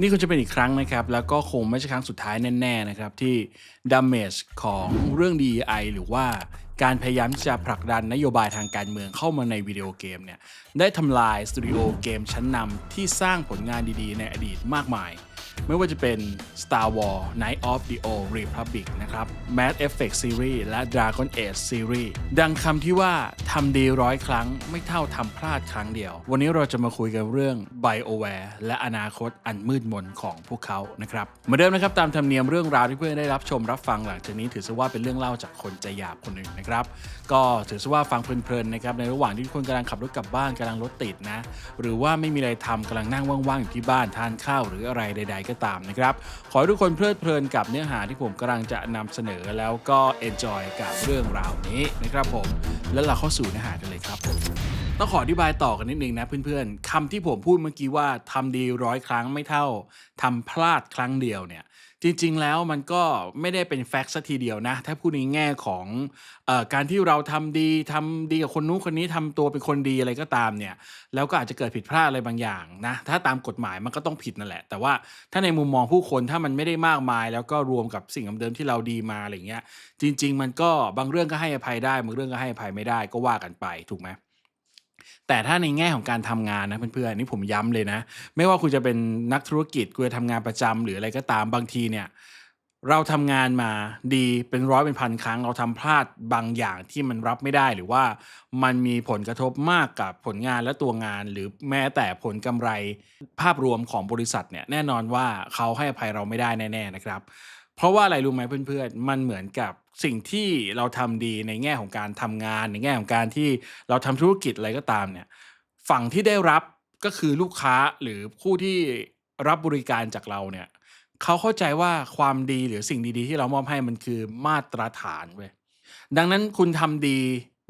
นี่คงจะเป็นอีกครั้งนะครับ แล้วก็คงไม่ใช่ครั้งสุดท้ายแน่ ๆ นะครับ ที่ดามาจของเรื่อง DEI หรือว่าการพยายามที่จะผลักดันนโยบายทางการเมืองเข้ามาในวิดีโอเกมเนี่ย ได้ทำลายสตูดิโอเกมชั้นนำที่สร้างผลงานดีๆ ในอดีตมากมาย ไม่ว่าจะเป็น Star Wars Night of the Old Republic นะครับ Mass Effect Series และ Dragon Age Series ดังคำที่ว่าทำดีร้อยครั้งไม่เท่าทำพลาดครั้งเดียว วันนี้เราจะมาคุยกันเรื่อง BioWare และอนาคตอันมืดมนของพวกเขานะครับมือนเดิมนะครับตามธรรมเนียมเรื่องราวที่เพื่อนได้รับชมรับฟังหลังจากนี้ถือซะว่าเป็นเรื่องเล่าจากคนใจหยาบคนหนึ่งนะครับ ก็ถือซะว่าฟังเพลินๆนะครับในระหว่างที่ทุกคนกำลังขับรถกลับบ้านกำลังรถติดนะ หรือว่าไม่มีอะไรทำกำลังนั่งว่างๆอยู่ที่บ้านทานข้าวหรืออะไรใด ๆก็ตามนะครับ ขอให้ทุกคนเพลิดเพลินกับเนื้อหาที่ผมกำลังจะนำเสนอแล้วก็ enjoy กับเรื่องราวนี้นะครับผม แล้วเราเข้าสู่เนื้อหากันเลยครับต้องขออธิบายต่อกันนิดนึงนะเพื่อนๆคำที่ผมพูดเมื่อกี้ว่าทำดีร้อยครั้งไม่เท่าทำพลาดครั้งเดียวเนี่ย จริง ๆ แล้วมันก็ไม่ได้เป็นแฟกต์สัทีเดียวนะ ถ้าพูดในแง่ของเออการที่เราทำดีทำดีกับคนนู้นคนนี้ทำตัวเป็นคนดีอะไรก็ตามเนี่ย แล้วก็อาจจะเกิดผิดพลาดอะไรบางอย่างนะ ถ้าตามกฎหมายมันก็ต้องผิดนั่นแหละ แต่ว่าถ้าในมุมมองผู้คนถ้ามันไม่ได้มากมาย แล้วก็รวมกับสิ่งเดิมๆที่เราดีมาอะไรเงี้ย จริง ๆ มันก็บางเรื่องก็ให้อภัยได้บางเรื่องก็ให้อภัยไม่ได้ก็ว่ากันไปถูกไหม แต่ถ้าในแง่ของการทำงานนะเพื่อนๆอันนี่ผมย้ำเลยนะ ไม่ว่าคุณจะเป็นนักธุรกิจคุณจะทำงานประจำหรืออะไรก็ตามบางทีเนี่ยเราทำงานมาดีเป็นร้อยเป็นพันครั้ง เราทำพลาดบางอย่างที่มันรับไม่ได้หรือว่ามันมีผลกระทบมากกับผลงานและตัวงาน หรือแม้แต่ผลกำไรภาพรวมของบริษัทเนี่ยแน่นอนว่าเขาให้อภัยเราไม่ได้แน่ๆนะครับ เพราะว่าอะไรรู้ไหมเพื่อนๆ มันเหมือนกับสิ่งที่เราทำดีในแง่ของการทำงาน ในแง่ของการที่เราทำธุรกิจอะไรก็ตามเนี่ยฝั่งที่ได้รับก็คือลูกค้าหรือผู้ที่รับบริการจากเราเนี่ยเขาเข้าใจว่าความดีหรือสิ่งดี ๆ ที่เรามอบให้มันคือมาตรฐานเว้ยดังนั้นคุณทำดี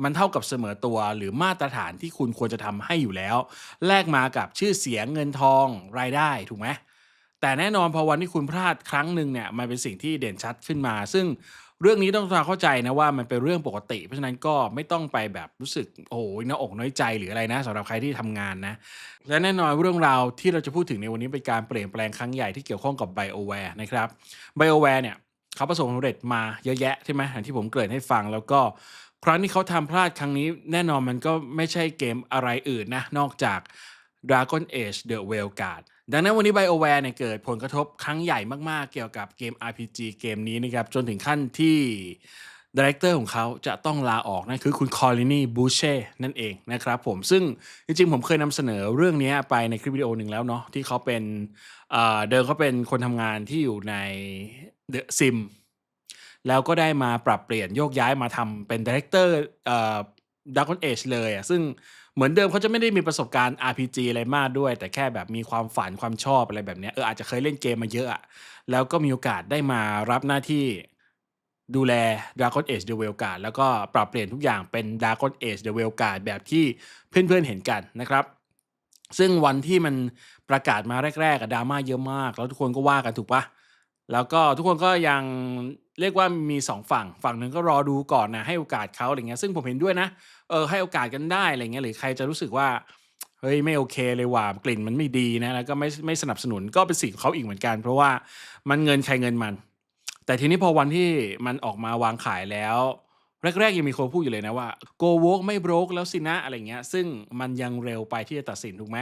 มันเท่ากับเสมอตัวหรือมาตรฐานที่คุณควรจะทำให้อยู่แล้ว แลกมากับชื่อเสียงเงินทองรายได้ถูกไหมแต่แน่นอนพอวันที่คุณพลาดครั้งหนึ่งเนี่ยมันเป็นสิ่งที่เด่นชัดขึ้นมา ซึ่ง เรื่องนี้ต้องทำความเข้าใจนะว่ามันเป็นเรื่องปกติ เพราะฉะนั้นก็ไม่ต้องไปแบบรู้สึกโอ้โหน้าอกน้อยใจหรืออะไรนะสำหรับใครที่ทำงานนะและแน่นอนเรื่องราวที่เราจะพูดถึงในวันนี้เป็นการเปลี่ยนแปลงครั้งใหญ่ที่เกี่ยวข้องกับ BioWare นะครับ BioWare เนี่ยเขาประสบความสำเร็จมาเยอะแยะใช่ไหมอย่างที่ผมเกริ่นให้ฟังแล้วก็ครั้งที่เขาทำพลาดครั้งนี้แน่นอนมันก็ไม่ใช่เกมอะไรอื่นนะนอกจาก Dragon Age The w a l g u a r d ดังนั้นวันนี้ BioWare เนี่ยเกิดผลกระทบครั้งใหญ่มากๆ เกี่ยวกับเกม RPG เกมนี้นะครับ จนถึงขั้นที่ดีเรคเตอร์ของเขาจะต้องลาออกนั่นคือคุณคอลินีบูเช่นั่นเองนะครับผมซึ่งจริงๆ ผมเคยนำเสนอเรื่องนี้ไปในคลิปวิดีโอหนึ่งแล้วเนาะที่เขาเป็นเดิมเขาเป็นคนทำงานที่อยู่ใน The Sim แล้วก็ได้มาปรับเปลี่ยนโยกย้ายมาทำเป็นดีเรคเตอร์เอ่อ Dragon Age เลยอะซึ่ง เหมือนเดิมเขาจะไม่ได้มีประสบการณ์ RPG อะไรมากด้วย แต่แค่แบบมีความฝันความชอบอะไรแบบเนี้ยเอออาจจะเคยเล่นเกมมาเยอะอะแล้วก็มีโอกาสได้มารับหน้าที่ดูแล Dragon Age The w a l g u a r d แล้วก็ปรับเปลี่ยนทุกอย่างเป็น Dragon Age The w a l g u a r d แบบที่เพื่อนๆเห็นกันนะครับ ซึ่งวันที่มันประกาศมาแรกๆอะดราม่าเยอะมาก แล้วทุกคนก็ว่ากันถูกปะแล้วก็ทุกคนก็ยัง เรียกว่ามีสองฝั่ง ฝั่งหนึ่งก็รอดูก่อนนะให้โอกาสเขาอะไรเงี้ยซึ่งผมเห็นด้วยนะเออให้โอกาสกันได้อะไรเงี้ยหรือใครจะรู้สึกว่าเฮ้ยไม่โอเคเลยว่ากลิ่นมันไม่ดีนะแล้วก็ไม่ไม่สนับสนุนก็เป็นสิ่งของเขาอีกเหมือนกัน เพราะว่ามันเงินใครเงินมัน แต่ทีนี้พอวันที่มันออกมาวางขายแล้ว แรกๆยังมีคนพูดอยู่เลยนะว่า go woke ไม่ broke แล้วสินะอะไรเงี้ยซึ่งมันยังเร็วไปที่จะตัดสินถูกไหม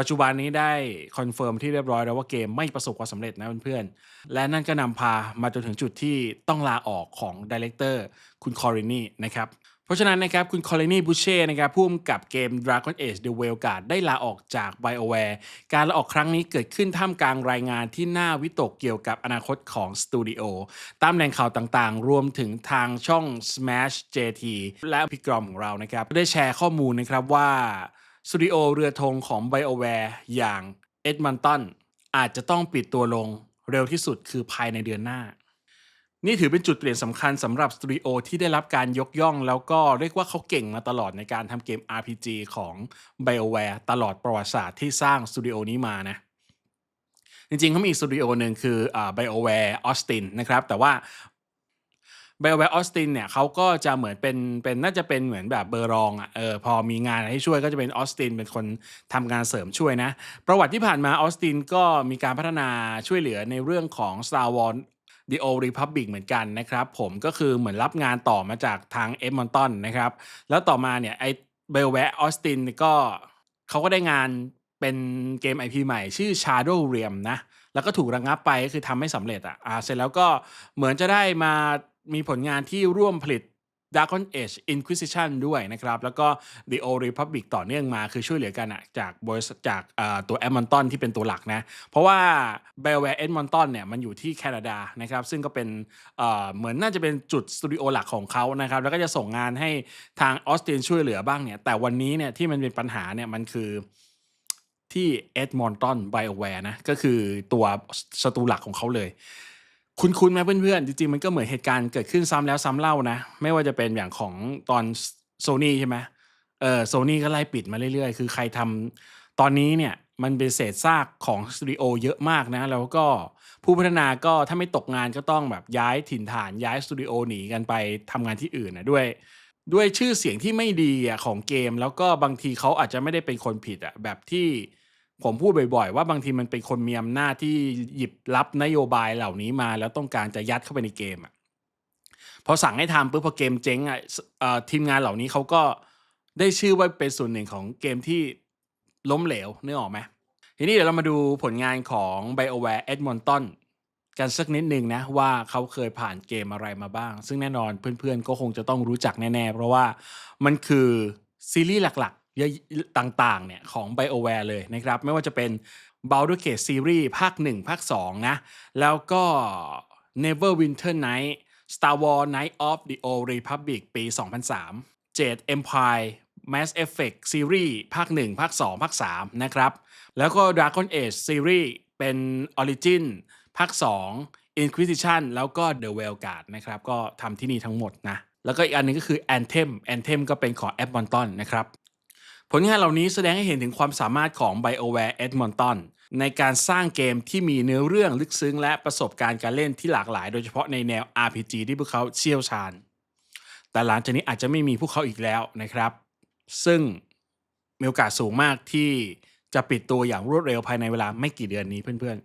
ปัจจุบันนี้ได้คอนเฟิร์มที่เรียบร้อยแล้วว่าเกมไม่ประสบความสำเร็จนะเพื่อนๆ และนั่นก็นำพามาจนถึงจุดที่ต้องลาออกของดีเลกเตอร์คุณคอรินีนะครับเพราะฉะนั้นนะครับคุณคอลินีบูเช่นะครับผู้กำกับเกม Dragon Age The w a l g u a r d ได้ลาออกจาก BioWare การลาออกครั้งนี้เกิดขึ้นท่ามกลางรายงานที่น่าวิตกเกี่ยวกับอนาคตของสตูดิโอตามแหล่งข่าวต่างๆ รวมถึงทางช่อง Smash JT และพิกรอมของเรานะครับ ได้แชร์ข้อมูลนะครับว่า สตูดิโอเรือธงของ BioWare อย่าง Edmonton อาจจะต้องปิดตัวลงเร็วที่สุดคือภายในเดือนหน้า นี่ถือเป็นจุดเปลี่ยนสำคัญสำหรับสตูดิโอที่ได้รับการยกย่อง แล้วก็เรียกว่าเขาเก่งมาตลอดในการทำเกม RPG ของ BioWare ตลอดประวัติศาสตร์ที่สร้างสตูดิโอนี้มานะจริงๆเขามีสตูดิโอหนึ่งคือ BioWare Austin นะครับ แต่ว่า b i o w a r e Austin เนี่ยเขาก็จะเหมือนเป็นเป็นน่าจะเป็นเหมือนแบบเบอร์รองอะ่ะเออพอมีงานอะไรให้ช่วยก็จะเป็นออสตินเป็นคนทำงานเสริมช่วยนะ ประวัติที่ผ่านมาออสตินก็มีการพัฒนาช่วยเหลือในเรื่องของ Star Wars The Old Republic เหมือนกันนะครับ ผมก็คือเหมือนรับงานต่อมาจากทางเอ m มมอนตันนะครับ แล้วต่อมาเนี่ยไอเบลแวร์ออสตินก็เขาก็ได้งานเป็นเกม IP ใหม่ชื่อ Shadow Realm นะ แล้วก็ถูกระงงับไปก็คือทำไม่สำเร็จอะอ่าเสร็จแล้วก็เหมือนจะได้มามีผลงานที่ร่วมผลิต Dragon Age Inquisition ด้วยนะครับ แล้วก็ The Old Republic ต่อเนื่องมาคือช่วยเหลือกันอะจากบริษัทจากตัว Edmonton ที่เป็นตัวหลักนะ เพราะว่า Bioware Edmonton เนี่ยมันอยู่ที่แคนาดานะครับ ซึ่งก็เป็นเเหมือนน่าจะเป็นจุดสตูดิโอหลักของเขานะครับ แล้วก็จะส่งงานให้ทางออสตินช่วยเหลือบ้างเนี่ย แต่วันนี้เนี่ยที่มันเป็นปัญหาเนี่ยมันคือที่ Edmonton BioWare นะก็คือตัวสตูหลักของเขาเลย คุณคุณไหมเพื่อนๆ จริงๆ มันก็เหมือนเหตุการณ์เกิดขึ้นซ้ำแล้วซ้ำเล่านะ ไม่ว่าจะเป็นอย่างของตอนโซ n y ใช่ไหมเออโซนี่ก็ไล่ปิดมาเรื่อยๆ คือใครทำตอนนี้เนี่ยมันเป็นเศษซากของสตูดิโอเยอะมากนะ แล้วก็ผู้พัฒนาก็ถ้าไม่ตกงานก็ต้องแบบย้ายถิ่นฐานย้ายสตูดิโอหนีกันไปทำงานที่อื่นนะด้วย ด้วยชื่อเสียงที่ไม่ดีอะของเกม แล้วก็บางทีเขาอาจจะไม่ได้เป็นคนผิดอะแบบที่ ผมพูดบ่อยๆ ว่าบางทีมันเป็นคนมีอำนาจที่หยิบรับนโยบายเหล่านี้มา แล้วต้องการจะยัดเข้าไปในเกมอะพอสั่งให้ทำปุ๊บพอเกมเจ๊งอะทีมงานเหล่านี้เขาก็ได้ชื่อว่าเป็นส่วนหนึ่งของเกมที่ล้มเหลวนึกออกไหมทีนี้เดี๋ยวเรามาดูผลงานของ BioWare Edmonton กันสักนิดหนึ่งนะ ว่าเขาเคยผ่านเกมอะไรมาบ้าง ซึ่งแน่นอนเพื่อนๆก็คงจะต้องรู้จักแน่ๆ เพราะว่ามันคือซีรีส์หลักๆ ต่างๆเนี่ยของ BioWare เลยนะครับ ไม่ว่าจะเป็น Baldur's Gate Series ภาค 1 ภาค 2 นะ แล้วก็ Neverwinter Night Star Wars Night of the Old Republic ปี 2003 Jade Empire Mass Effect Series ภาค 1 ภาค 2 ภาค 3 นะครับ แล้วก็ Dragon Age Series เป็น Origin ภาค 2 Inquisition แล้วก็ The w e l g u a r d นะครับ ก็ทำที่นี่ทั้งหมดนะ แล้วก็อีกอันนึงก็คือ Anthem Anthem ก็เป็นของ Edmonton นะครับ ผลงานเหล่านี้แสดงให้เห็นถึงความสามารถของ BioWare Edmonton ในการสร้างเกมที่มีเนื้อเรื่องลึกซึ้งและประสบการณ์การเล่นที่หลากหลาย โดยเฉพาะในแนว RPG ที่พวกเขาเชี่ยวชาญ แต่หลังจากนี้อาจจะไม่มีพวกเขาอีกแล้วนะครับ ซึ่งมีโอกาสสูงมากที่จะปิดตัวอย่างรวดเร็วภายในเวลาไม่กี่เดือนนี้เพื่อน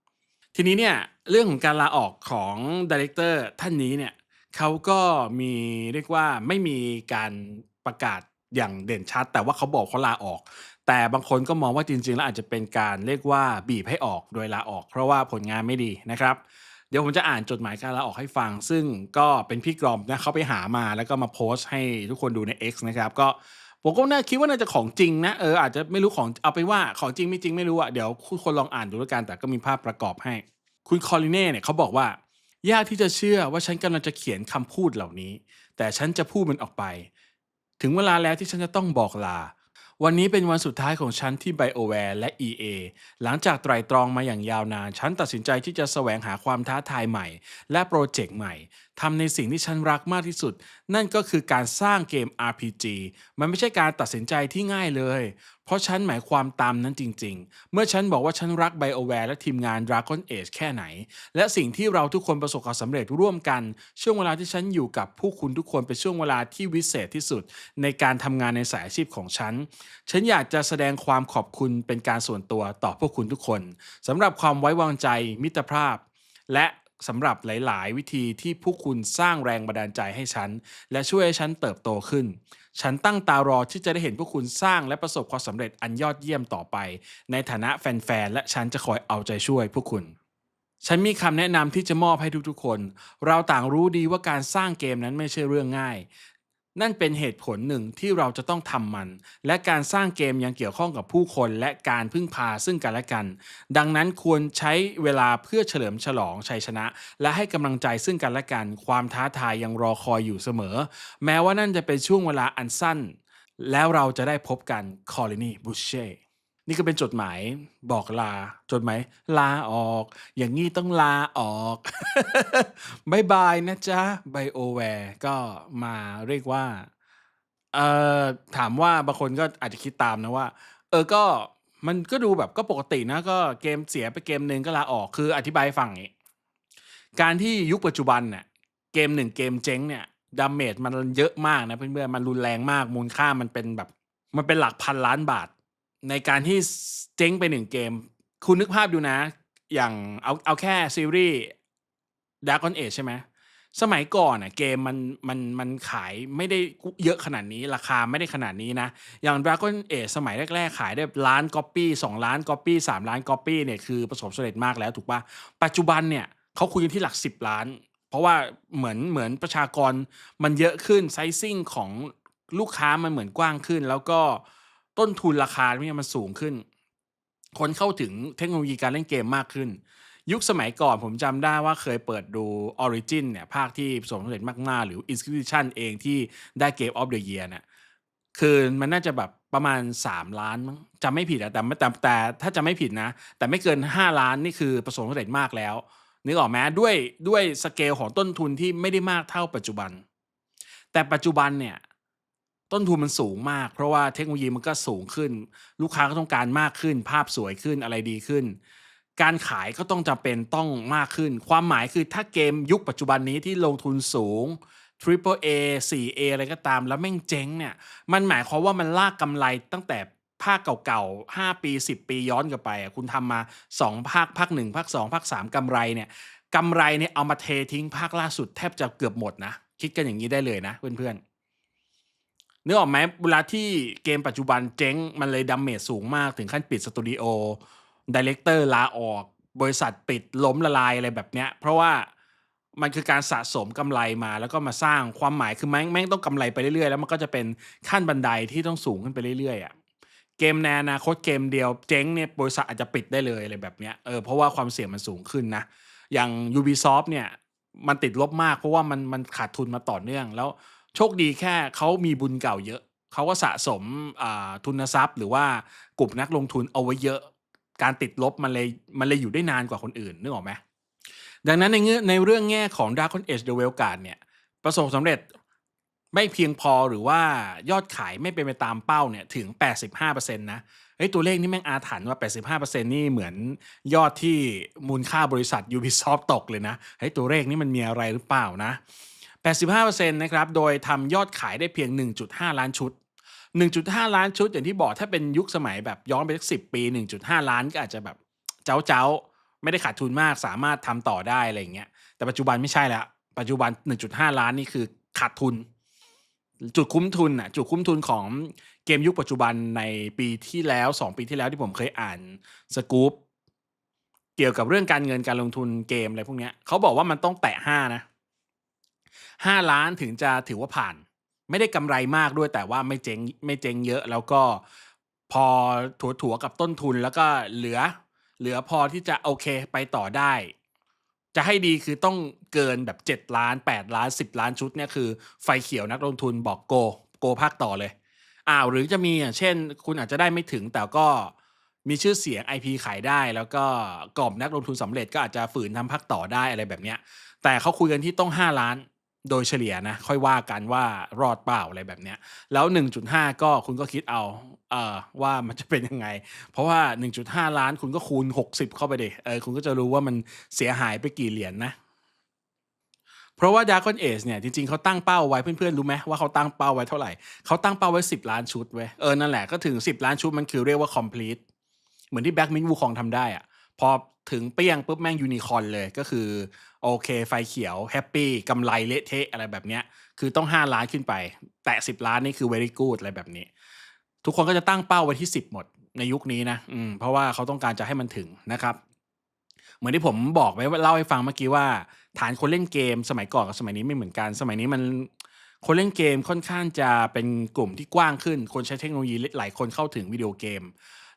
ๆ ทีนี้เนี่ยเรื่องของการลาออกของดีเลกเตอร์ท่านนี้เนี่ยเขาก็มีเรียกว่าไม่มีการประกาศ อย่างเด่นชัด แต่ว่าเขาบอกเขาลาออก แต่บางคนก็มองว่าจริงๆ แล้วอาจจะเป็นการเรียกว่าบีบให้ออกโดยลาออก เพราะว่าผลงานไม่ดีนะครับเดี๋ยวผมจะอ่านจดหมายการลาออกให้ฟัง ซึ่งก็เป็นพี่กรอมนะเขาไปหามาแล้วก็มาโพสต์ให้ทุกคนดูใน X นะครับ ก็ผมก็น่าคิดว่าน่าจะของจริงนะเอออาจจะไม่รู้ของเอาไปว่าของจริงไม่จริงไม่รู้อะเดี๋ยวคุณคนลองอ่านดูแล้วกันแต่ก็มีภาพประกอบให้ คุณคอลิเน่เนี่ยเขาบอกว่ายากที่จะเชื่อว่าฉันกำลังจะเขียนคำพูดเหล่านี้ แต่ฉันจะพูดมันออกไป ถึงเวลาแล้วที่ฉันจะต้องบอกลา วันนี้เป็นวันสุดท้ายของฉันที่ BioWare และ EA หลังจากไตร่ตรองมาอย่างยาวนาน ฉันตัดสินใจที่จะแสวงหาความท้าทายใหม่ และโปรเจกต์ใหม่ ทำในสิ่งที่ฉันรักมากที่สุด นั่นก็คือการสร้างเกม RPG มันไม่ใช่การตัดสินใจที่ง่ายเลย เพราะฉันหมายความตามนั้นจริง ๆ เมื่อฉันบอกว่าฉันรัก BioWare และทีมงาน Dragon Age แค่ไหน และสิ่งที่เราทุกคนประสบความสำเร็จร่วมกัน ช่วงเวลาที่ฉันอยู่กับผู้คุณทุกคนเป็นช่วงเวลาที่วิเศษที่สุด ในการทำงานในสายอาชีพของฉัน ฉันอยากจะแสดงความขอบคุณเป็นการส่วนตัวต่อพวกคุณทุกคนสำหรับความไว้วางใจมิตรภาพ และ สำหรับหลาย ๆ วิธีที่ผู้คุณสร้างแรงบันดาลใจให้ฉัน และช่วยให้ฉันเติบโตขึ้น ฉันตั้งตารอที่จะได้เห็นพวกคุณสร้างและประสบความสำเร็จอันยอดเยี่ยมต่อไป ในฐานะแฟน ๆ และฉันจะคอยเอาใจช่วยพวกคุณฉันมีคำแนะนำที่จะมอบให้ทุกๆคน เราต่างรู้ดีว่าการสร้างเกมนั้นไม่ใช่เรื่องง่าย นั่นเป็นเหตุผลหนึ่งที่เราจะต้องทำมัน และการสร้างเกมยังเกี่ยวข้องกับผู้คนและการพึ่งพาซึ่งกันและกัน ดังนั้นควรใช้เวลาเพื่อเฉลิมฉลองชัยชนะ และให้กำลังใจซึ่งกันและกัน ความท้าทายยังรอคอยอยู่เสมอ แม้ว่านั่นจะเป็นช่วงเวลาอันสั้น แล้วเราจะได้พบกันคอลินีบุชเช่ นี่ก็เป็นจดหมายบอกลา จดหมายลาออก อย่างนี้ต้องลาออกบายบายนะจ๊ะไบโอแวร์ก็มาเรียกว่าเอ่อถามว่าบางคนก็อาจจะคิดตามนะว่า เออก็มันก็ดูแบบก็ปกตินะก็เกมเสียไปเกมหนึ่งก็ลาออกคืออธิบายให้ฟังอย่างนี้ การที่ยุคปัจจุบันเนี่ยเกมหนึ่งเกมเจ๊งเนี่ยดาเมจมันเยอะมากนะเพื่อนๆมันรุนแรงมากมูลค่ามันเป็นแบบ มันเป็นหลักพันล้านบาท ในการที่เจ๊งไปหนึ่งเกม คุณนึกภาพดูนะ อย่างเอาเอาแค่ซีรีส์ Dragon Age ใช่ไหมสมัยก่อนอะเกมมันมันมันขายไม่ได้เยอะขนาดนี้ ราคาไม่ได้ขนาดนี้นะ อย่าง Dragon Age สมัยแรก ๆ ขายได้ล้านก๊อปปี้สองล้านก๊อปปี้สามล้านก๊อปปี้เนี่ยคือประสบสำเร็จมากแล้วถูกปะปัจจุบันเนี่ยเขาคุยกันที่หลักสิบล้าน เพราะว่าเหมือนเหมือนประชากรมันเยอะขึ้นไซซิ่งของลูกค้ามันเหมือนกว้างขึ้น แล้วก็ ต้นทุนราคาเนี่ยมันสูงขึ้น คนเข้าถึงเทคโนโลยีการเล่นเกมมากขึ้น ยุคสมัยก่อนผมจำได้ว่าเคยเปิดดู Origin เนี่ยภาคที่ประสบความสำเร็จมากๆ หรือ Inscription เองที่ได้ Game of the Year เนี่ยคือมันน่าจะแบบประมาณ 3 ล้านมั้งจำไม่ผิดอะแต่แต่แต่ถ้าจะไม่ผิดนะ แต่ไม่เกิน 5 ล้านนี่คือประสบความสำเร็จมากแล้วนึกออกไหมด้วยด้วยสเกลของต้นทุนที่ไม่ได้มากเท่าปัจจุบัน แต่ปัจจุบันเนี่ย ต้นทุนมันสูงมาก เพราะว่าเทคโนโลยีมันก็สูงขึ้น ลูกค้าก็ต้องการมากขึ้น ภาพสวยขึ้นอะไรดีขึ้น การขายก็ต้องจำเป็นต้องมากขึ้น ความหมายคือถ้าเกมยุคปัจจุบันนี้ที่ลงทุนสูง Triple A 4A อะไรก็ตามแล้วแม่งเจ๊งเนี่ย มันหมายความว่ามันลากกำไรตั้งแต่ภาคเก่าๆ 5 ปี 10 ปีย้อนกลับไปอะคุณทำมา 2 ภาค ภาค 1 ภาค 2 ภาค 3กำไรเนี่ยกำไรเนี่ยเอามาเททิ้งภาคล่าสุดแทบจะเกือบหมดนะ คิดกันอย่างนี้ได้เลยนะเพื่อนๆ นึกออกไหมเวลาที่เกมปัจจุบันเจ๊ง มันเลยดัมเมจสูงมากถึงขั้นปิดสตูดิโอดีเลกเตอร์ลาออก บริษัทปิดล้มละลายอะไรแบบเนี้ย เพราะว่ามันคือการสะสมกำไรมาแล้วก็มาสร้างความหมายคือแม่งแม่งต้องกำไรไปเรื่อยๆ แล้วมันก็จะเป็นขั้นบันไดที่ต้องสูงขึ้นไปเรื่อยๆอะเกมในอนาคตเกมเดียวเจ๊งเนี่ยบริษัทอาจจะปิดได้เลยอะไรแบบเนี้ยเออเพราะว่าความเสี่ยงมันสูงขึ้นนะ อย่าง Ubisoft เนี่ยมันติดลบมากเพราะว่ามันมันขาดทุนมาต่อเนื่องแล้ว โชคดีแค่เขามีบุญเก่าเยอะ เขาก็สะสมทุนทรัพย์ หรือว่ากลุ่มนักลงทุนเอาไว้เยอะ การติดลบมันเลยมันเลยอยู่ได้นานกว่าคนอื่นนึกออกไหมดังนั้นในเงื่อในเรื่องแง่ของ Dragon Age The w e l g a r d เนี่ยประสบสำเร็จไม่เพียงพอหรือว่ายอดขายไม่เป็นไปตามเป้าเนี่ยถึง 85%นะเฮ้ยตัวเลขนี่แม่งอาถรรพ์ว่า 85%นี่เหมือนยอดที่มูลค่าบริษัท Ubisoft ตกเลยนะเฮ้ยตัวเลขนี่มันมีอะไรหรือเปล่านะ 85%นะครับโดยทำยอดขายได้เพียง 1.5 ล้านชุด 1.5 ล้านชุดอย่างที่บอกถ้าเป็นยุคสมัยแบบย้อนไปสักสิปี 1.5 ล้านก็อาจจะแบบเจ้าเจ้าไม่ได้ขาดทุนมากสามารถทำต่อได้อะไรอย่างเงี้ยแต่ปัจจุบันไม่ใช่แล้วปัจจุบัน 1.5 ล้านนี่คือขาดทุน จุดคุ้มทุนอะจุดคุ้มทุนของเกมยุคปัจจุบันในปีที่แล้ว 2 ปีที่แล้วที่ผมเคยอ่านสกู๊ปเกี่ยวกับเรื่องการเงินการลงทุนเกมอะไรพวกเนี้ยเขาบอกว่ามันต้องแตะห้านะ ห้าล้านถึงจะถือว่าผ่าน ไม่ได้กำไรมากด้วยแต่ว่าไม่เจ๊งไม่เจ๊งเยอะ แล้วก็พอถัวถัวกับต้นทุนแล้วก็เหลือ เหลือพอที่จะโอเคไปต่อได้ จะให้ดีคือต้องเกินแบบ 7 ล้าน 8 ล้าน 10 ล้านชุดเนี่ยคือไฟเขียวนักลงทุนบอกโก โกภาคต่อเลยอ้าวหรือจะมีอย่างเช่น คุณอาจจะได้ไม่ถึงแต่ก็มีชื่อเสียง IP ขายได้ แล้วก็กรอบนักลงทุนสำเร็จก็อาจจะฝืนทำภาคต่อได้อะไรแบบเนี้ยแต่เขาคุยกันที่ต้อง 5 ล้าน โดยเฉลี่ยนะค่อยว่ากันว่ารอดเปล่าอะไรแบบเนี้ยแล้ว 1.5 ก็คุณก็คิดเอาเออว่ามันจะเป็นยังไง เพราะว่า 1.5 ล้านคุณก็คูณ 60 เข้าไปเดเออคุณก็จะรู้ว่ามันเสียหายไปกี่เหรียญนนะเพราะว่า Dragon Age เนี่ยจริงๆเขาตั้งเป้าไว้เพื่อนๆ รู้ไหมว่าเขาตั้งเป้าไว้เท่าไหร่เขาตั้งเป้าไว้ 10 ล้านชุดเว้ยเออนั่นแหละก็ถึง 10 ล้านชุดมันคือเรียกว่า complete เหมือนที่ Black Myth Wukong ทำได้อะ พอถึงเปี้ยงปุ๊บแม่งยูนิคอนเลยก็คือ โอเคไฟเขียวแฮปปี้กำไรเละเทะอะไรแบบเนี้ย คือต้อง 5 ล้านขึ้นไป แตะ10 ล้านนี่คือ very good อะไรแบบนี้ ทุกคนก็จะตั้งเป้าไว้ที่ 10 หมดในยุคนี้นะอืมเพราะว่าเขาต้องการจะให้มันถึงนะครับ เหมือนที่ผมบอกไว้ว่าเล่าให้ฟังเมื่อกี้ว่า ฐานคนเล่นเกมสมัยก่อนกับสมัยนี้ไม่เหมือนกัน สมัยนี้มันคนเล่นเกมค่อนข้างจะเป็นกลุ่มที่กว้างขึ้น คนใช้เทคโนโลยีหลายคนเข้าถึงวิดีโอเกม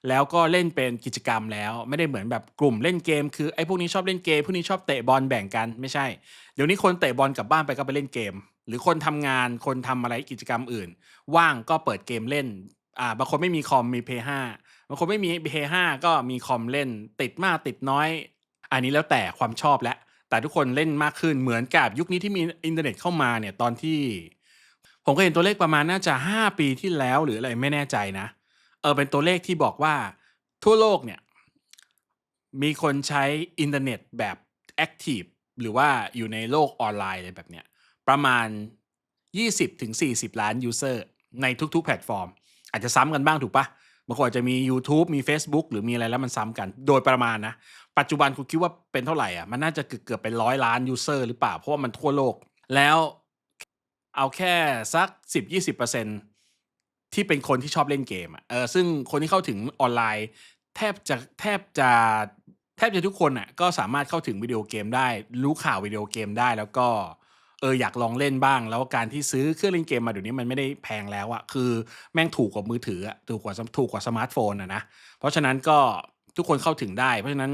แล้วก็เล่นเป็นกิจกรรมแล้ว ไม่ได้เหมือนแบบกลุ่มเล่นเกม คือไอ้พวกนี้ชอบเล่นเกมพวกนี้ชอบเตะบอลแบ่งกันไม่ใช่ เดี๋ยวนี้คนเตะบอลกลับบ้านไปก็ไปเล่นเกม หรือคนทำงานคนทำอะไรกิจกรรมอื่น ว่างก็เปิดเกมเล่นอ่าบางคนไม่มีคอมมีเพย์ห้าบางคนไม่มีเพย์ห้าก็มีคอมเล่น ติดมากติดน้อย อันนี้แล้วแต่ความชอบและ แต่ทุกคนเล่นมากขึ้นเหมือนกับยุคนี้ที่มีอินเทอร์เน็ตเข้ามาเนี่ยตอนที่ ผมก็เห็นตัวเลขประมาณน่าจะ 5 ปีที่แล้วหรืออะไรไม่แน่ใจนะ เออเป็นตัวเลขที่บอกว่าทั่วโลกเนี่ยมีคนใช้อินเทอร์เน็ตแบบแอคทีฟหรือว่าอยู่ในโลกออนไลน์อะไรแบบเนี้ยประมาณ 20-40 ล้านยูเซอร์ในทุกๆ แพลตฟอร์ม อาจจะซ้ำกันบ้างถูกปะบางคนอาจจะมี YouTube มี Facebook หรือมีอะไรแล้วมันซ้ำกัน โดยประมาณนะ ปัจจุบันคุณคิดว่าเป็นเท่าไหร่อะมันน่าจะเกือบๆเป็นร้อยล้านยูเซอร์หรือเปล่า เพราะว่ามันทั่วโลก แล้วเอาแค่สัก 10-20% ที่เป็นคนที่ชอบเล่นเกมอะเออซึ่งคนที่เข้าถึงออนไลน์ แทบจะแทบจะแทบจะทุกคนอะก็สามารถเข้าถึงวิดีโอเกมได้ รู้ข่าววิดีโอเกมได้แล้วก็เอออยากลองเล่นบ้าง แล้วการที่ซื้อเครื่องเล่นเกมมาเดี๋ยวนี้มันไม่ได้แพงแล้วอะคือแม่งถูกกว่ามือถืออะถูกกว่าถูกกว่าสมาร์ทโฟนอะนะเพราะฉะนั้นก็ทุกคนเข้าถึงได้ เพราะฉะนั้น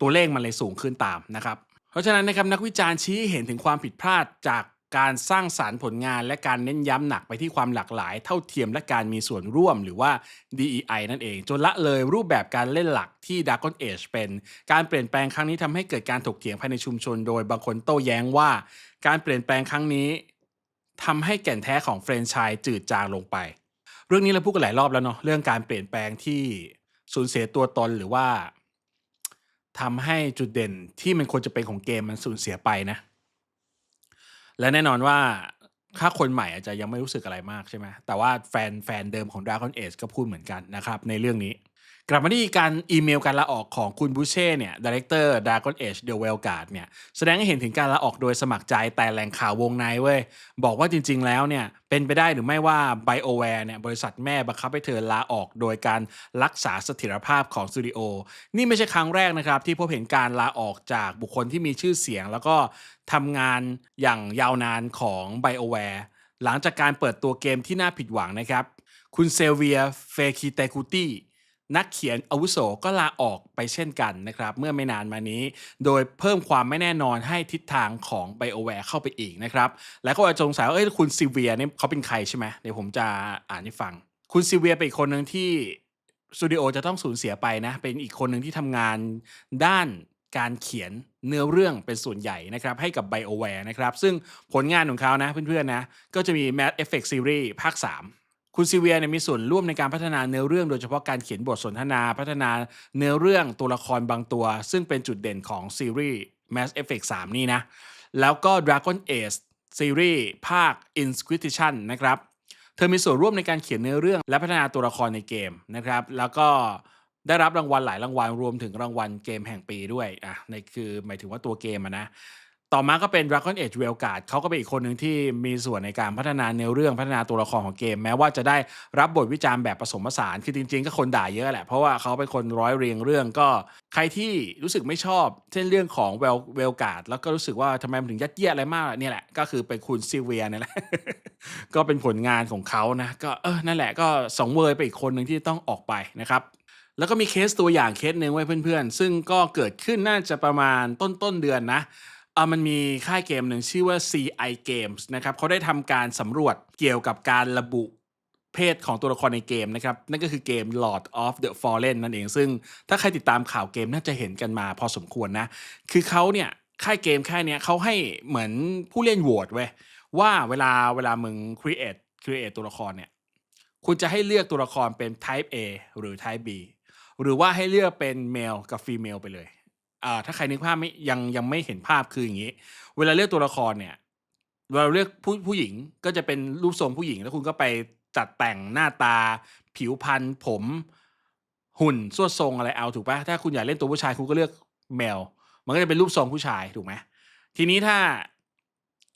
ตัวเลขมันเลยสูงขึ้นตามนะครับ เพราะฉะนั้นนะครับนักวิจารณ์ชี้เห็นถึงความผิดพลาดจาก การสร้างสารรค์ผลงานและการเน้นย้ำหนักไปที่ความหลากหลาย เท่าเทียมและการมีส่วนร่วมหรือว่า DEI นั่นเอง จนละเลยรูปแบบการเล่นหลักที่ Dragon Age เป็น การเปลี่ยนแปลงครั้งนี้ทำให้เกิดการถกเถียงภายในชุมชน โดยบางคนโต้แย้งว่า การเปลี่ยนแปลงครั้งนี้ทำให้แก่นแท้ของแฟรนไชส์จืดจางลงไป เรื่องนี้เราพูดกันหลายรอบแล้วเนาะเรื่องการเปลี่ยนแปลงที่สูญเสียตัวตนหรือว่าทำให้จุดเด่นที่มันควรจะเป็นของเกมมันสูญเสียไปนะ และแน่นอนว่าถ้าคนใหม่อาจจะยังไม่รู้สึกอะไรมากใช่ไหมแต่ว่าแฟนแฟนเดิมของ Dragon Age ก็พูดเหมือนกันนะครับในเรื่องนี้ ลับมาที่การอีเมลการลาออกของคุณบูเช่เนี่ยดีเรคเตอร์ Dragon Age The w e l g a r d เนี่ยแสดงให้เห็นถึงการลาออกโดยสมัครใจแต่แหล่งข่าววงในเว้ย บอกว่าจริงๆแล้วเนี่ยเป็นไปได้หรือไม่ว่า BioWare เนี่ยบริษัทแม่บังคับให้เธอลาออกโดยการรักษาเสถียรภาพของสตูดิโอ นี่ไม่ใช่ครั้งแรกนะครับ ที่พบเห็นการลาออกจากบุคคลที่มีชื่อเสียง แล้วก็ทำงานอย่างยาวนานของ BioWare หลังจากการเปิดตัวเกมที่น่าผิดหวังนะครับ คุณเซเวียเฟคิเตกูตี้ นักเขียนอาวุโสก็ลาออกไปเช่นกันนะครับเมื่อไม่นานมานี้ โดยเพิ่มความไม่แน่นอนให้ทิศทางของ BioWare เข้าไปอีกนะครับ แล้วก็อาจจะสงสัยว่าเอ้ยคุณซิเวียเนี่ยเขาเป็นใครใช่ไหมเดี๋ยวผมจะอ่านให้ฟัง คุณซิเวียเป็นอีกคนหนึ่งที่สตูดิโอจะต้องสูญเสียไปนะ เป็นอีกคนหนึ่งที่ทำงานด้านการเขียนเนื้อเรื่องเป็นส่วนใหญ่นะครับ ให้กับ BioWare นะครับ ซึ่งผลงานของเขานะเพื่อนๆนะ ก็จะมี Mass Effect Series ภาค 3 คุณซิเวียเนี่ยมีส่วนร่วมในการพัฒนาเนื้อเรื่องโดยเฉพาะการเขียนบทสนทนาพัฒนาเนื้อเรื่องตัวละครบางตัว ซึ่งเป็นจุดเด่นของซีรีส์ Mass Effect 3 นี่นะ แล้วก็ Dragon Age ซีรีส์ภาค Inquisition นะครับ เธอมีส่วนร่วมในการเขียนเนื้อเรื่อง และพัฒนาตัวละครในเกมนะครับ แล้วก็ได้รับรางวัลหลายรางวัลรวมถึงรางวัลเกมแห่งปีด้วยอะในคือหมายถึงว่าตัวเกมอะนะ ต่อมาก็เป็น Dragon Age w e l g a r d เขาก็เป็นอีกคนหนึ่งที่มีส่วนในการพัฒนาเนื้อเรื่องพัฒนาตัวละครของเกม แม้ว่าจะได้รับบทวิจารณ์แบบผสมผสานคือจริง ๆ ก็คนด่าเยอะแหละ เพราะว่าเขาเป็นคนร้อยเรียงเรื่องก็ ใครที่รู้สึกไม่ชอบเช่นเรื่องของเวลเวลการ์ดแล้วก็รู้สึกว่าทำไมมันถึงยัดเยียดอะไรมากเนี่ยแหละก็คือเป็นคุณซิเวียนี่แหละก็เป็นผลงานของเขานะก็เออนั่นแหละก็สองเวยไปอีกคนหนึ่งที่ต้องออกไปนะครับแล้วก็มีเคสตัวอย่างเคสหนึ่งไว้เพื่อนๆ ซึ่งก็เกิดขึ้นน่าจะประมาณต้นต้นเดือนนะ อมันมีค่ายเกมหนึ่งชื่อว่า CI Games นะครับเขาได้ทำการสำรวจเกี่ยวกับการระบุเพศของตัวละครในเกมนะครับ นั่นก็คือเกม Lord of the Fallen นั่นเอง ซึ่งถ้าใครติดตามข่าวเกมน่าจะเห็นกันมาพอสมควรนะ คือเขาเนี่ยค่ายเกมค่ายเนี้ยเขาให้เหมือนผู้เล่นโหวตเว้ยว่าเวลาเวลามึง create create ตัวละครเนี่ยคุณจะให้เลือกตัวละครเป็น type A หรือ type B หรือว่าให้เลือกเป็น male กับ female ไปเลย อ่าถ้าใครนึกภาพไม่ยังยังไม่เห็นภาพคืออย่างนี้ เวลาเลือกตัวละครเนี่ยเวลาเลือกผู้ผู้หญิงก็จะเป็นรูปทรงผู้หญิง แล้วคุณก็ไปจัดแต่งหน้าตา ผิวพรรณผมหุ่นสวดทรงอะไรเอาถูกปะถ้าคุณอยากเล่นตัวผู้ชายคุณก็เลือกแมว มันก็จะเป็นรูปทรงผู้ชายถูกไหมทีนี้ถ้า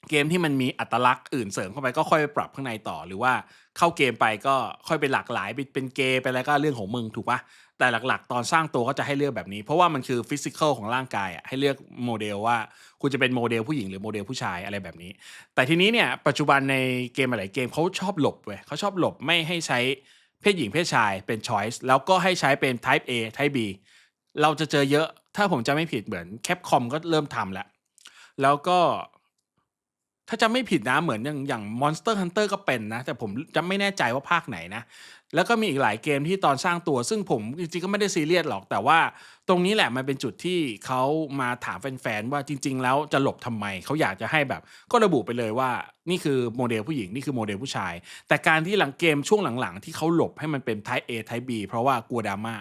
เกมที่มันมีอัตลักษณ์อื่นเสริมเข้าไปก็ค่อยไปปรับข้างในต่อ หรือว่าเข้าเกมไปก็ค่อยเป็นหลากหลายเป็นเป็นเกย์ไปแล้วก็เรื่องของมึงถูกปะ แต่หลักๆ ตอนสร้างตัวก็จะให้เลือกแบบนี้ เพราะว่ามันคือฟิสิกอลของร่างกายอะให้เลือกโมเดลว่าคุณจะเป็นโมเดลผู้หญิงหรือโมเดลผู้ชายอะไรแบบนี้ แต่ทีนี้เนี่ยปัจจุบันในเกมหลายเกมเขาชอบหลบเว้ยเขาชอบหลบไม่ให้ใช้เพศหญิงเพศชายเป็น choice แล้วก็ให้ใช้เป็น type A type B เราจะเจอเยอะ ถ้าผมจะไม่ผิดเหมือนแคปคอมก็เริ่มทำแล้วแล้วก็ถ้าจำไม่ผิดนะเหมือนอย่างอย่าง Monster Hunter ก็เป็นนะ แต่ผมจะไม่แน่ใจว่าภาคไหนนะ แล้วก็มีอีกหลายเกมที่ตอนสร้างตัว ซึ่งผมจริงๆก็ไม่ได้ซีเรียสหรอก แต่ว่าตรงนี้แหละมันเป็นจุดที่เขามาถามแฟนๆว่าจริง ๆ แล้วจะหลบทำไม เขาอยากจะให้แบบก็ระบุไปเลยว่านี่คือโมเดลผู้หญิงนี่คือโมเดลผู้ชาย แต่การที่หลังเกมช่วงหลังๆ ที่เขาหลบให้มันเป็น Type A Type B เพราะว่ากลัวดราม่า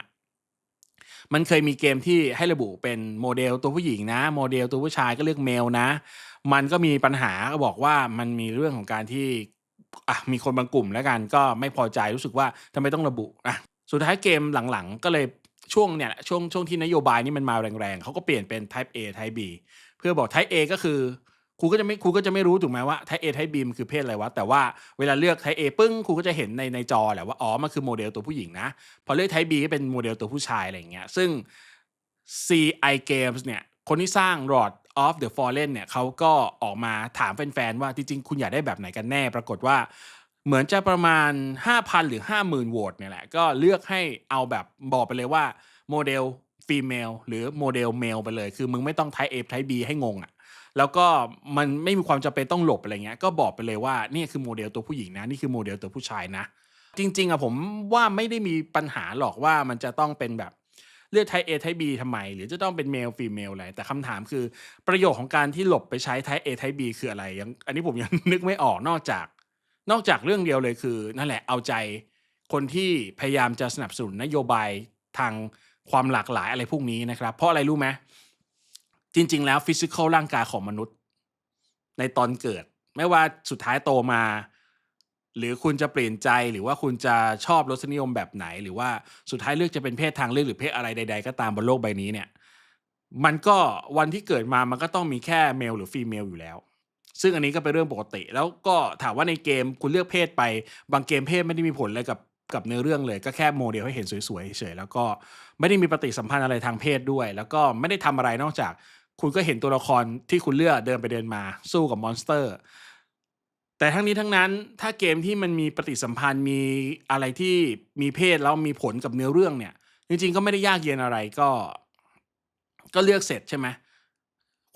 มันเคยมีเกมที่ให้ระบุเป็นโมเดลตัวผู้หญิงนะ โมเดลตัวผู้ชายก็เลือกเมลนะ มันก็มีปัญหาก็บอกว่ามันมีเรื่องของการที่ อะมีคนบางกลุ่มแล้วกันก็ไม่พอใจรู้สึกว่าทำไมต้องระบุอะสุดท้ายเกมหลังๆ ก็เลยช่วงเนี่ยช่วงช่วงที่นโยบายนี้มันมาแรงๆเขาก็เปลี่ยนเป็น type A type B เพื่อบอก type A ก็คือครูก็จะไม่ครูก็จะไม่รู้ถูกไหมว่า type A type B มันคือเพศอะไรวะแต่ว่าเวลาเลือก type A ปึ้งครูก็จะเห็นในในจอแหละว่าอ๋อมันคือโมเดลตัวผู้หญิงนะพอเลือก type B ก็เป็นโมเดลตัวผู้ชายอะไรอย่างเงี้ยซึ่ง CI Games เนี่ยคนที่สร้าง Lord of the Fallen เนี่ยเขาก็ออกมาถามแฟนๆ ว่าจริงๆ คุณอยากได้แบบไหนกันแน่ ปรากฏว่าเหมือนจะประมาณ 5,000 หรือ 50,000โหวตเนี่ยแหละ ก็เลือกให้เอาแบบบอกไปเลยว่าโมเดลฟีเมลหรือโมเดลเมลไปเลย คือมึงไม่ต้อง type A type B ให้งงอะ่ะแล้วก็มันไม่มีความจำเป็นต้องหลบอะไรเงี้ย ก็บอกไปเลยว่านี่คือโมเดลตัวผู้หญิงนะ นี่คือโมเดลตัวผู้ชายนะ จริง ๆอะผมว่าไม่ได้มีปัญหาหรอกว่ามันจะต้องเป็นแบบ เลือกไทป์ A ไทป์ B ทำไม หรือจะต้องเป็นเมลฟีเมลอะไร แต่คำถามคือประโยชน์ของการที่หลบไปใช้ไทป์ A ไทป์ B คืออะไรยังอันนี้ผมยังนึกไม่ออกนอกจาก นอกจากเรื่องเดียวเลยคือ นั่นแหละเอาใจคนที่พยายามจะสนับสนุนนโยบายทางความหลากหลายอะไรพวกนี้นะครับ เพราะอะไรรู้ไหมจริง ๆ แล้วฟิสิกอลร่างกายของมนุษย์ ในตอนเกิด ไม่ว่าสุดท้ายโตมา หรือคุณจะเปลี่ยนใจหรือว่าคุณจะชอบรสนิยมแบบไหน หรือว่าสุดท้ายเลือกจะเป็นเพศทางเลือกหรือเพศอะไรใด ๆ ก็ตามบนโลกใบนี้เนี่ยมันก็วันที่เกิดมามันก็ต้องมีแค่เมลหรือฟีเมลอยู่แล้ว ซึ่งอันนี้ก็เป็นเรื่องปกติ แล้วก็ถามว่าในเกมคุณเลือกเพศไป บางเกมเพศไม่ได้มีผลอะไรกับกับเนื้อเรื่องเลยก็แค่โมเดลให้เห็นสวยๆเฉยๆแล้วก็ไม่ได้มีปฏิสัมพันธ์อะไรทางเพศด้วย แล้วก็ไม่ได้ทำอะไรนอกจาก คุณก็เห็นตัวละครที่คุณเลือกเดินไปเดินมาสู้กับมอนสเตอร์ แต่ทั้งนี้ทั้งนั้นถ้าเกมที่มันมีปฏิสัมพันธ์มีอะไรที่มีเพศแล้วมีผลกับเนื้อเรื่องเนี่ย จริงๆก็ไม่ได้ยากเย็นอะไรก็ ก็เลือกเสร็จใช่ไหม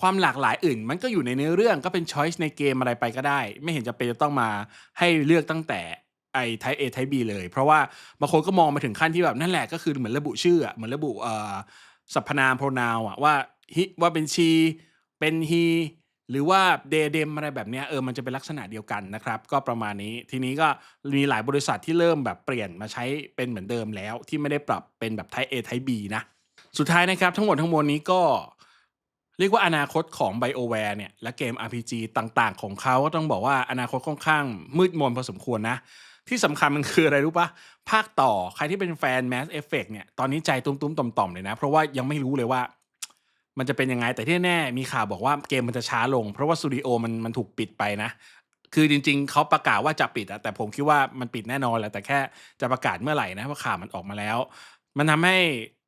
ความหลากหลายอื่น มันก็อยู่ในเนื้อเรื่องก็เป็นช้อยส์ในเกมอะไรไปก็ได้ ไม่เห็นจะเป็นจะต้องมาให้เลือกตั้งแต่ไอ้ไทป์ A ไทป์ B เลย เพราะว่าบางคนก็มองมาถึงขั้นที่แบบนั่นแหละก็คือเหมือนระบุชื่อเหมือนระบุอ่อสรรพนาม pronoun อะว่าฮิว่าเป็นชี เป็นฮี หรือว่าเดเดมอะไรแบบนี้เออมันจะเป็นลักษณะเดียวกันนะครับ ก็ประมาณนี้ทีนี้ก็มีหลายบริษัทที่เริ่มแบบเปลี่ยนมาใช้เป็นเหมือนเดิมแล้ว ที่ไม่ได้ปรับเป็นแบบไทป์ A ไทป์ B นะ สุดท้ายนะครับทั้งหมดทั้งมวลนี้ก็เรียกว่าอนาคตของ BioWare เนี่ยและเกม RPG ต่างๆ ของเขาก็ต้องบอกว่าอนาคตค่อนข้างมืดมนพอสมควรนะ ที่สำคัญมันคืออะไรรู้ปะภาคต่อใครที่เป็นแฟน Mass Effect เนี่ยตอนนี้ใจตุ้มๆต่อมๆเลยนะ เพราะว่ายังไม่รู้เลยว่า มันจะเป็นยังไงแต่ที่แน่มีข่าวบอกว่าเกมมันจะช้าลง เพราะว่าสตูดิโอมันมันถูกปิดไปนะ คือจริง ๆเขาประกาศว่าจะปิดอะแต่ผมคิดว่ามันปิดแน่นอนแหละแต่แค่จะประกาศเมื่อไหร่นะว่าข่าวมันออกมาแล้ว มันทำให้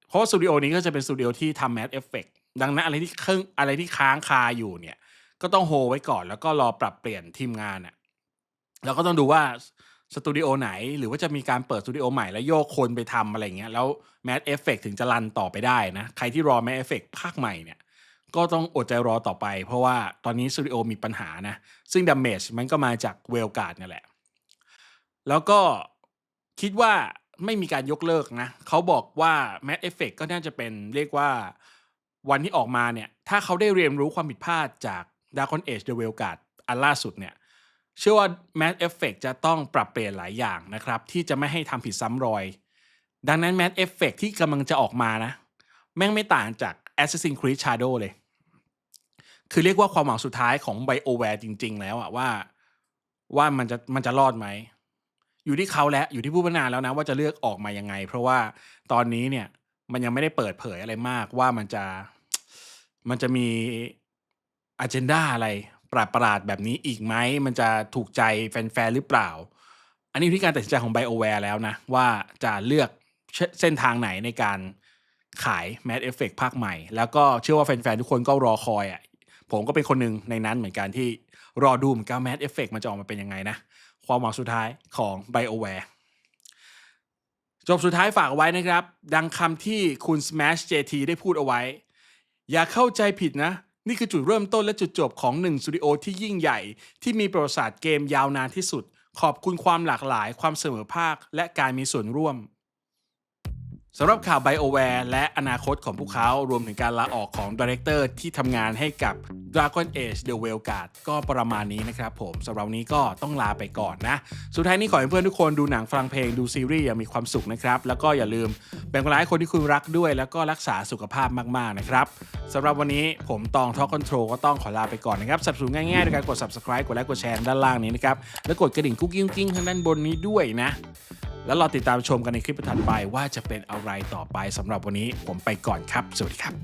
เพราะว่าสตูดิโอนี้ก็จะเป็นสตูดิโอที่ทำ Mass Effect ดังนั้นอะไรที่เครื่องอะไรที่ค้างคาอยู่เนี่ย ก็ต้องโฮไว้ก่อนแล้วก็รอปรับเปลี่ยนทีมงานอะแล้วก็ต้องดูว่า สตูดิโอไหน หรือว่าจะมีการเปิดสตูดิโอใหม่แล้วโยกคนไปทำอะไรเงี้ยแล้ว Mass Effect ถึงจะรันต่อไปได้นะ ใครที่รอ Mass Effect ภาคใหม่เนี่ย ก็ต้องอดใจรอต่อไป เพราะว่าตอนนี้สตูดิโอมีปัญหานะ ซึ่งด a เมจมันก็มาจากเวลการ์ดนี่แหละ แล้วก็คิดว่าไม่มีการยกเลิกนะ เขาบอกว่า Mass Effect ก็น่าจะเป็นเรียกว่าวันที่ออกมาเนี่ย ถ้าเขาได้เรียนรู้ความผิดพลาดจาก Dragon Age The w e l g u a r d อันล่าสุดเนี่ย เชื่อว่า Mass Effect จะต้องปรับเปลี่ยนหลายอย่างนะครับ ที่จะไม่ให้ทำผิดซ้ำรอย ดังนั้น Mass Effect ที่กำลังจะออกมานะ แม่งไม่ต่างจาก Assassin's Creed Shadow เลย คือเรียกว่าความหวังสุดท้ายของ BioWare จริง ๆ แล้วอะว่าว่ามันจะมันจะรอดไหม อยู่ที่เขาและอยู่ที่ผู้พัฒนาแล้วนะ ว่าจะเลือกออกมายังไง เพราะว่าตอนนี้เนี่ยมันยังไม่ได้เปิดเผยอะไรมากว่ามันจะมันจะมีอ g e n d a อะไร ประหลาดๆแบบนี้อีกไหม มันจะถูกใจแฟนๆหรือเปล่า อันนี้ที่การตัดสินใจของ BioWare แล้วนะ ว่าจะเลือกเส้นทางไหนในการขาย Mass Effect ภาคใหม่ แล้วก็เชื่อว่าแฟนๆ ทุกคนก็รอคอยอะผมก็เป็นคนหนึ่งในนั้นเหมือนกันที่รอดูเหมือนกัน Mass Effect มันจะออกมาเป็นยังไงนะ ความหวังสุดท้ายของ BioWare จบสุดท้ายฝากไว้นะครับ ดังคำที่คุณ Smash JT ได้พูดเอาไว้ อย่าเข้าใจผิดนะ นี่คือจุดเริ่มต้นและจุดจบของหนึ่งสตูดิโอที่ยิ่งใหญ่ ที่มีประวัติศาสตร์เกมยาวนานที่สุด ขอบคุณความหลากหลาย ความเสมอภาค และการมีส่วนร่วม สำหรับข่าว BioWare และอนาคตของพวกเขารวมถึงการลาออกของดีเรคเตอร์ที่ทำงานให้กับ Dragon Age The w e l g u a r d ก็ประมาณนี้นะครับผมสำหรับนี้ก็ต้องลาไปก่อนนะ สุดท้ายนี้ขอให้เพื่อนทุกคนดูหนังฟังเพลงดูซีรีส์อย่างมีความสุขนะครับ แล้วก็อย่าลืมแบ่งเวลาให้คนที่คุณรักด้วย แล้วก็รักษาสุขภาพมาก ๆ นะครับสำหรับวันนี้ผมตอง Talk Control ก็ต้องขอลาไปก่อนนะครับสับสนุนง่ายๆด้วยการกด subscribe กดไลค์กดแชร์ด้านล่างนี้นะครับแล้วกดกระดิ่งกุ๊กกิ้งกิ้งทางด้านบนนี้ด้วยนะ แล้วรอติดตามชมกันในคลิปถัดไปว่าจะเป็นอะไรต่อไปสำหรับวันนี้ผมไปก่อนครับ สวัสดีครับ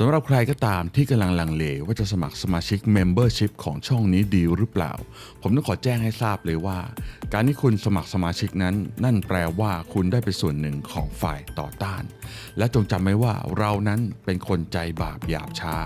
สำหรับใครก็ตามที่กำลังลังเลว่าจะสมัครสมาชิก Membership ของช่องนี้ดีหรือเปล่า ผมต้องขอแจ้งให้ทราบเลยว่า การที่คุณสมัครสมาชิกนั้น นั่นแปลว่าคุณได้เป็นส่วนหนึ่งของฝ่ายต่อต้าน และจงจำไว้ว่าเรานั้นเป็นคนใจบาปหยาบช้า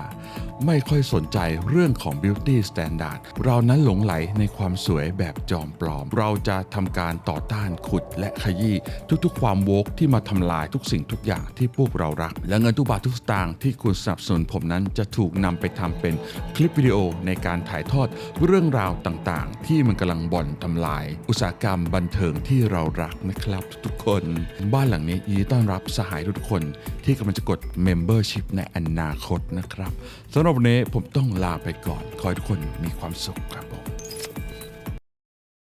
ไม่ค่อยสนใจเรื่องของ beauty standard เรานั้นหลงไหลในความสวยแบบจอมปลอม เราจะทำการต่อต้านขุดและขยี้ทุกๆ ความโวกที่มาทำลายทุกสิ่งทุกอย่างที่พวกเรารัก และเงินทุกบาททุกสตางค์ที่คุณสนับสนุนผมนั้นจะถูกนำไปทำเป็นคลิปวิดีโอในการถ่ายทอดเรื่องราวต่างๆ ที่มันกำลังบ่อนทำลาย อุตสาหกรรมบันเทิงที่เรารักนะครับทุกๆคน บ้านหลังนี้ยินดีต้อนรับสหายทุกคนที่กำลังจะกด Membership ในอนาคตนะครับสำหรับวันนี้ผมต้องลาไปก่อน ขอให้ทุกคนมีความสุขครับผม